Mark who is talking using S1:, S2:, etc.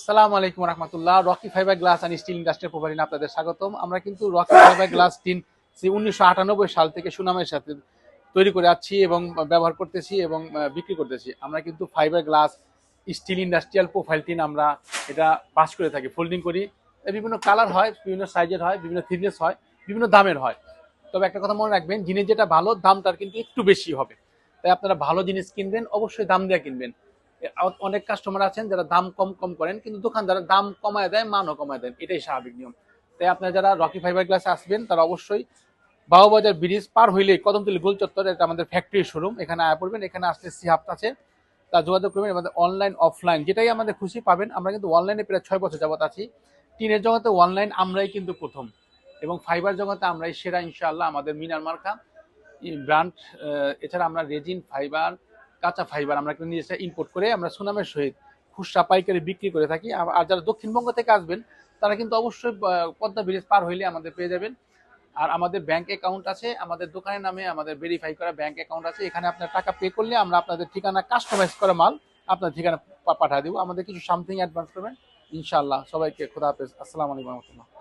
S1: আসসালামু আলাইকুম রহমতুল্লাহ। Rocky fibreglass and steel industrial providing আপনাদের স্বাগতম। আমরা কিন্তু রকি ফাইবার গ্লাস টিন উনিশশো আটানব্বই সাল থেকে সুনামের সাথে তৈরি করে আছি এবং ব্যবহার করতেছি এবং বিক্রি করতেছি। আমরা কিন্তু fibreglass, steel industrial profile tin আমরা এটা পাস করে থাকি, ফোল্ডিং করি। বিভিন্ন কালার হয়, বিভিন্ন সাইজের হয়, বিভিন্ন থিকনেস হয়, বিভিন্ন দামের হয়। তবে একটা কথা মনে রাখবেন, জিনিস যেটা ভালো দামটার কিন্তু একটু বেশি হবে। তাই আপনারা ভালো জিনিস কিনবেন, অবশ্যই দাম দেওয়া কিনবেন। অনেক কাস্টমার আছেন যারা দাম কম কম করেন, কিন্তু দোকানদার দাম কমায় দেয়, মানও কমায় দেন। এটাই স্বাভাবিক নিয়ম। তাই আপনারা যারা রকি ফাইবার গ্লাসে আসবেন, তারা অবশ্যই বাউবাজার ব্রিজ পার হইলে কদমতলি গোল চত্বর এটা আমাদের ফ্যাক্টরি শোরুম এখানে আয় পড়বেন, এখানে আসলে সিহাপ্ত আছে। তা যোগাযোগ করবেন, আমাদের অনলাইন অফলাইন যেটাই আমাদের খুশি পাবেন, আমরা কিন্তু অনলাইনে প্রায় ছয় বছর যাবত আছি। টিনের জগতে অনলাইন আমরাই কিন্তু প্রথম এবং ফাইবার জগতে আমরাই সেরা ইনশাআল্লাহ আমাদের মিনার মার্কা। ব্র্যান্ড এছাড়া আমরা রেজিন ফাইবার কাঁচা ফাইবার আমরা কিন্তু নিজেরা ইম্পোর্ট করে আমরা সুনামের সহিত খুচরা পাইকারি বিক্রি করে থাকি। আর- যারা দক্ষিণবঙ্গ থেকে আসবেন, তারা কিন্তু অবশ্যই পদ্মা ব্রিজ পার হইলে আমাদের পেয়ে যাবেন। আর আমাদের ব্যাংক অ্যাকাউন্ট আছে, আমাদের দোকানের নামে আমাদের ভেরিফাই করা ব্যাংক অ্যাকাউন্ট আছে। এখানে আপনার টাকা পে করলে আমরা আপনাদের ঠিকানা কাস্টমাইজ করা মাল আপনার ঠিকানা পাঠিয়ে দেবো। আমাদের কিছু সামথিং অ্যাডভান্স করবেন ইনশাআল্লাহ। সবাইকে খোদা হাফেজ। আসসালামু আলাইকুম রহমতুল্লাহ।